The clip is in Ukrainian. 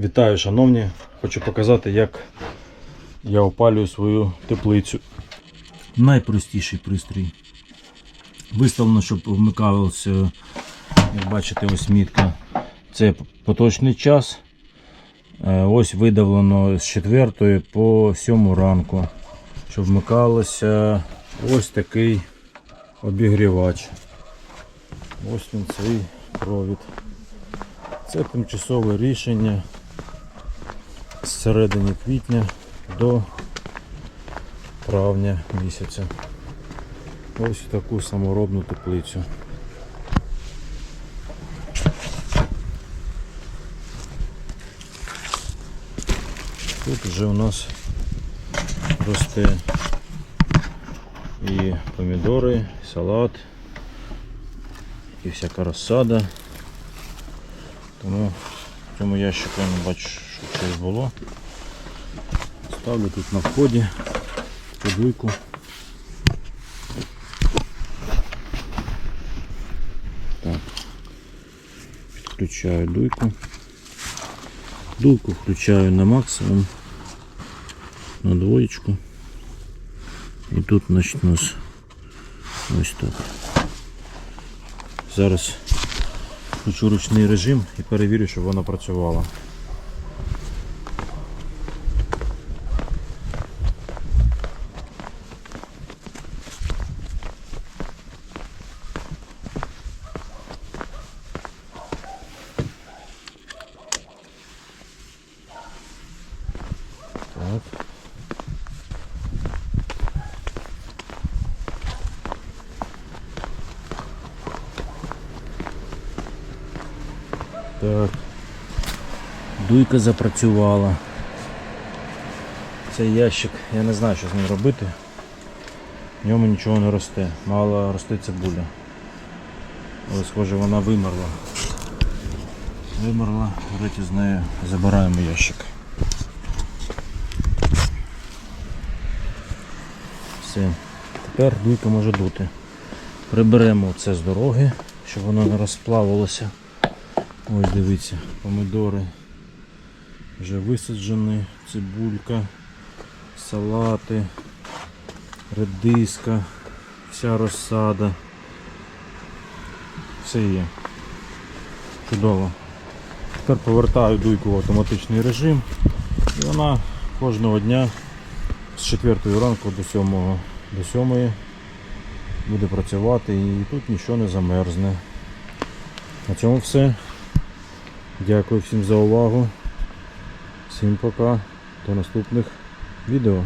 Вітаю, шановні! Хочу показати, як я опалюю свою теплицю. Найпростіший пристрій. Виставлено, щоб вмикалося, як бачите, ось мітка. Це поточний час. Е, Ось видавлено з 4 по 7 ранку, щоб вмикалося ось такий обігрівач. Ось він цей провід. Це тимчасове рішення з середини квітня до травня місяця. Ось таку саморобну теплицю. Тут вже у нас росте і помідори, і салат, і всяка розсада. Тому в цьому ящику я не бачу, що щось було. Ставлю тут на вході подуйку. Так. Підключаю дуйку. Дуйку включаю на максимум, на двоєчку. І тут значить, у нас ось так. Зараз включу ручний режим і перевірю, щоб вона працювала. Так. Так. Дуйка запрацювала. Цей ящик, я не знаю, що з ним робити. В ньому нічого не росте. Мало росте цибуля. Але схоже вона вимерла. Вимерла, давайте з нею забираємо ящик. Все. Тепер дуйка може дути. Приберемо це з дороги, щоб воно не розплавилося. Ось дивіться, помидори вже висаджені, цибулька, салати, редиска, вся розсада. Все є. Чудово. Тепер повертаю дуйку в автоматичний режим і вона кожного дня з 4 ранку до 7, до 7 буде працювати і тут нічого не замерзне. На цьому все. Дякую всім за увагу. Всім пока. До наступних відео.